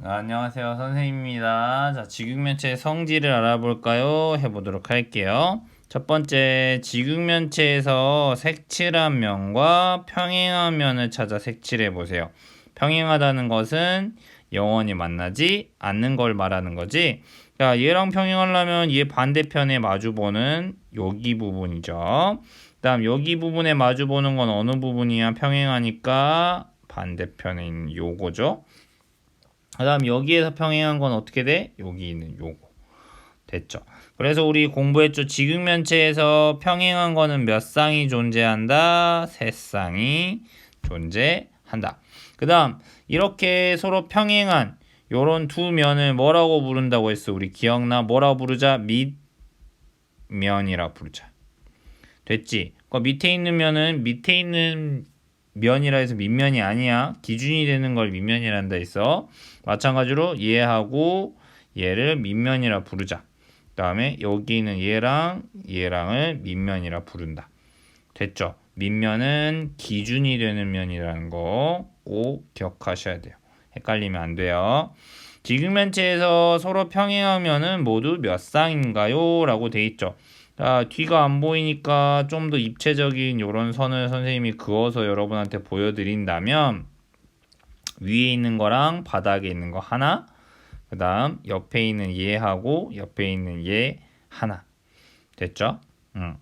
네, 안녕하세요 선생님입니다. 자 지극면체의 성질을 알아볼까요? 해보도록 할게요. 첫 번째 지극면체에서 색칠한 면과 평행한 면을 찾아 색칠해 보세요. 평행하다는 것은 영원히 만나지 않는 걸 말하는 거지. 자 얘랑 평행하려면 얘 반대편에 마주보는 여기 부분이죠. 그 다음 여기 부분에 마주보는 건 어느 부분이야? 평행하니까 반대편에 있는 요거죠. 그 다음 여기에서 평행한 건 어떻게 돼? 여기 있는 요거 됐죠 그래서 우리 공부했죠 지극면체에서 평행한 거는 몇 쌍이 존재한다? 세 쌍이 존재한다 그 다음 이렇게 서로 평행한 요런 두 면을 뭐라고 부른다고 했어 우리 기억나? 뭐라고 부르자? 밑면이라 부르자 됐지? 그 밑에 있는 면은 밑에 있는 면이라 해서 밑면이 아니야. 기준이 되는 걸 밑면이란다 했어. 마찬가지로 얘하고 얘를 밑면이라 부르자. 그 다음에 여기 있는 얘랑 얘랑을 밑면이라 부른다. 됐죠? 밑면은 기준이 되는 면이라는 거 꼭 기억하셔야 돼요. 헷갈리면 안 돼요. 지극면체에서 서로 평행한 면은 모두 몇 쌍인가요? 라고 돼 있죠. 자, 뒤가 안 보이니까 좀 더 입체적인 이런 선을 선생님이 그어서 여러분한테 보여드린다면 위에 있는 거랑 바닥에 있는 거 하나 그 다음 옆에 있는 얘하고 옆에 있는 얘 하나 됐죠? 응.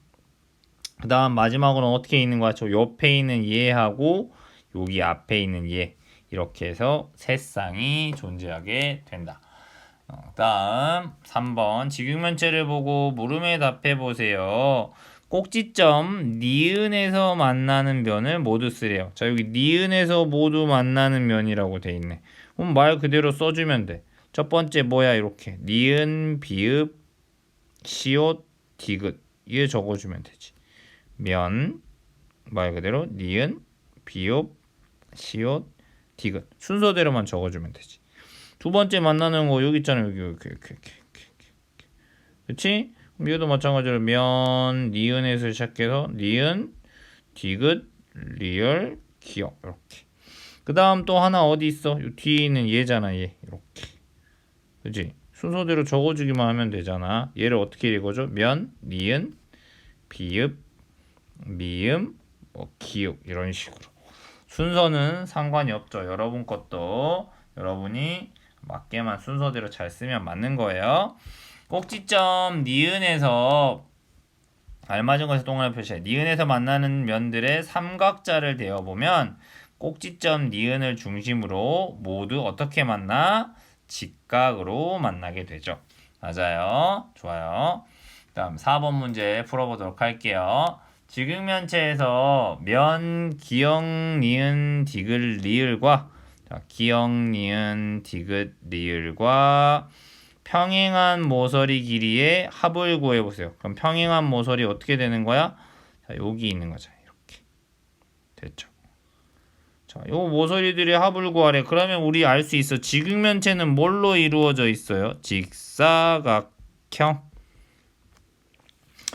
그 다음 마지막으로 어떻게 있는 거야? 저 옆에 있는 얘하고 여기 앞에 있는 얘 이렇게 해서 세 쌍이 존재하게 된다. 어, 다음 3번 지극면체를 보고 물음에 답해 보세요. 꼭지점 니은에서 만나는 면을 모두 쓰래요. 자 여기 니은에서 모두 만나는 면이라고 돼 있네. 그럼 말 그대로 써주면 돼. 첫 번째 뭐야 이렇게 니은 비읍 시옷 디귿 이에 적어주면 되지. 면 말 그대로 니은 비읍 시옷 디귿 순서대로만 적어주면 되지. 두 번째 만나는 거 여기 있잖아요. 여기 이렇게 이렇게 이렇게. 그렇지? 얘도 마찬가지로 면 니은에서 시작해서 니은 디귿 리얼 기억 이렇게. 그 다음 또 하나 어디 있어? 요 뒤에 있는 얘잖아 얘 이렇게. 그지? 순서대로 적어주기만 하면 되잖아. 얘를 어떻게 읽어줘? 면, 니은, 비읍, 미음, 뭐 기역 이런 식으로. 순서는 상관이 없죠. 여러분 것도 여러분이 맞게만 순서대로 잘 쓰면 맞는 거예요. 꼭지점 니은에서 알맞은 것에 동그라미 표시해. 니은에서 만나는 면들의 삼각자를 대어 보면 꼭지점 니은을 중심으로 모두 어떻게 만나? 직각으로 만나게 되죠. 맞아요. 좋아요. 다음 4번 문제 풀어보도록 할게요. 지극면체에서 면, 기역, 니은, 디귿, 리을과 자, 기역, 니은, 디귿, 리을과 평행한 모서리 길이의 합을 구해 보세요. 그럼 평행한 모서리 어떻게 되는 거야? 자, 여기 있는 거죠. 이렇게. 됐죠. 자, 요 모서리들의 합을 구하래. 그러면 우리 알 수 있어. 지극면체는 뭘로 이루어져 있어요? 직사각형.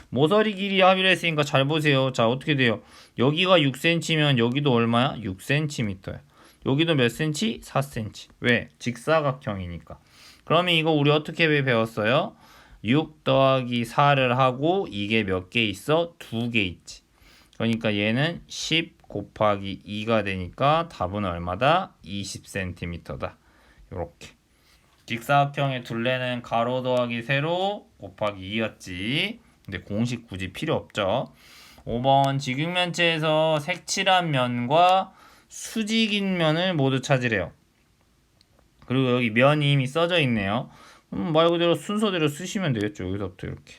모서리 길이 합의를 했으니까 잘 보세요. 자, 어떻게 돼요? 여기가 6cm면 여기도 얼마야? 6cm야. 여기도 몇 cm? 4cm. 왜? 직사각형이니까. 그러면 이거 우리 어떻게 배웠어요? 6 더하기 4를 하고 이게 몇 개 있어? 두 개 있지. 그러니까 얘는 10 곱하기 2가 되니까 답은 얼마다? 20cm다. 이렇게. 직사각형의 둘레는 가로 더하기 세로 곱하기 2였지. 근데 공식 굳이 필요 없죠. 5번 지극면체에서 색칠한 면과 수직인 면을 모두 찾으래요. 그리고 여기 면이 이미 써져 있네요. 음, 말 그대로 순서대로 쓰시면 되겠죠. 여기서부터 이렇게.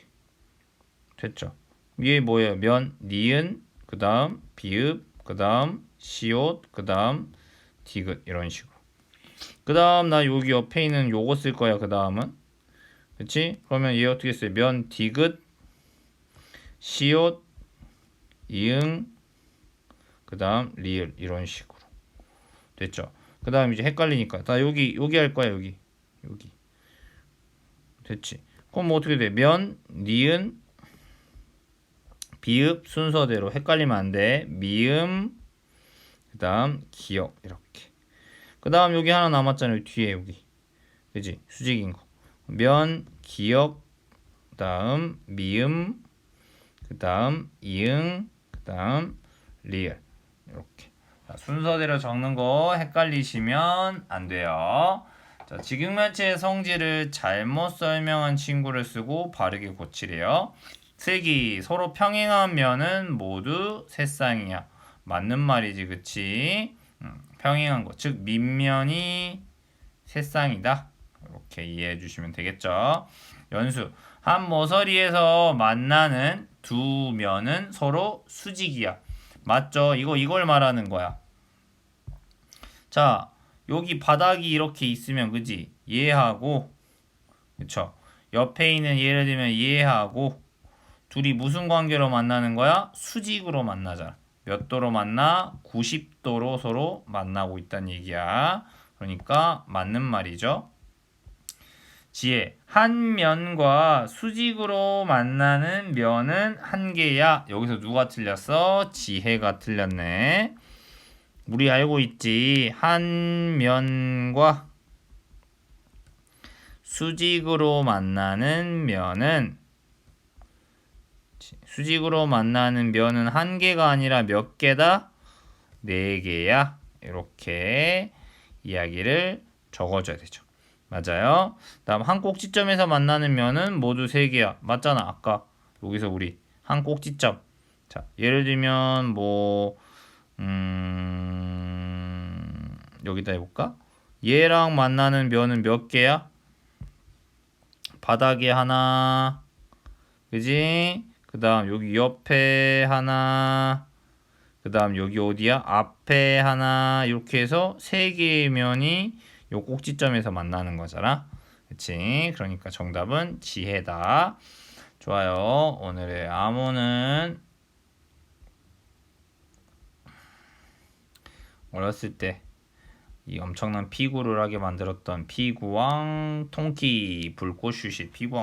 됐죠. 위에 뭐예요? 면, 니은, 그 다음 비읍, 그 다음 시옷, 그 다음 디귿 이런 식으로. 그 다음 나 여기 옆에 있는 요거 쓸 거야. 그 다음은. 그치? 그러면 얘 어떻게 써요? 면, 디귿, 시옷, 이응, 그 다음 리을 이런 식으로. 됐죠? 그 다음 이제 헷갈리니까. 나 여기 여기 할 거야 여기. 여기. 됐지? 그럼 뭐 어떻게 돼? 면 니은 비읍 순서대로 헷갈리면 안 돼. 미음 그 다음 기역 이렇게. 그 다음 여기 하나 남았잖아요 뒤에 여기. 그지? 수직인 거. 면, 기역, 그다음 미음, 그 다음 이응, 그 다음 리을 이렇게 자, 순서대로 적는 거 헷갈리시면 안 돼요. 자, 지극면체의 성질을 잘못 설명한 친구를 쓰고 바르게 고치래요. 슬기 서로 평행한 면은 모두 새쌍이야. 맞는 말이지, 그치? 음, 평행한 거, 즉 밑면이 새쌍이다. 이렇게 이해해 주시면 되겠죠. 연수 한 모서리에서 만나는 두 면은 서로 수직이야. 맞죠? 이거 이걸 말하는 거야. 자, 여기 바닥이 이렇게 있으면 그지? 얘하고 그쵸? 옆에 있는 예를 들면 얘하고 둘이 무슨 관계로 만나는 거야? 수직으로 만나잖아. 몇 도로 만나? 90도로 서로 만나고 있다는 얘기야. 그러니까 맞는 말이죠. 지혜 한 면과 수직으로 만나는 면은 한 개야. 여기서 누가 틀렸어? 지혜가 틀렸네. 우리 알고 있지. 한 면과 수직으로 만나는 면은 수직으로 만나는 면은 한 개가 아니라 몇 개다? 네 개야. 이렇게 이야기를 적어줘야 되죠. 맞아요. 다음 한 꼭지점에서 만나는 면은 모두 세 개야. 맞잖아. 아까 여기서 우리 한 꼭지점. 자, 예를 들면 뭐 음, 여기다 해볼까? 얘랑 만나는 면은 몇 개야? 바닥에 하나, 그지? 그 다음 여기 옆에 하나, 그 다음 여기 어디야? 앞에 하나, 이렇게 해서 세 개의 면이 요 꼭지점에서 만나는 거잖아. 그치? 그러니까 정답은 지혜다. 좋아요. 오늘의 암호는 어렸을 때 이 엄청난 피구를 하게 만들었던 피구왕 통키 불꽃 슈시 피구왕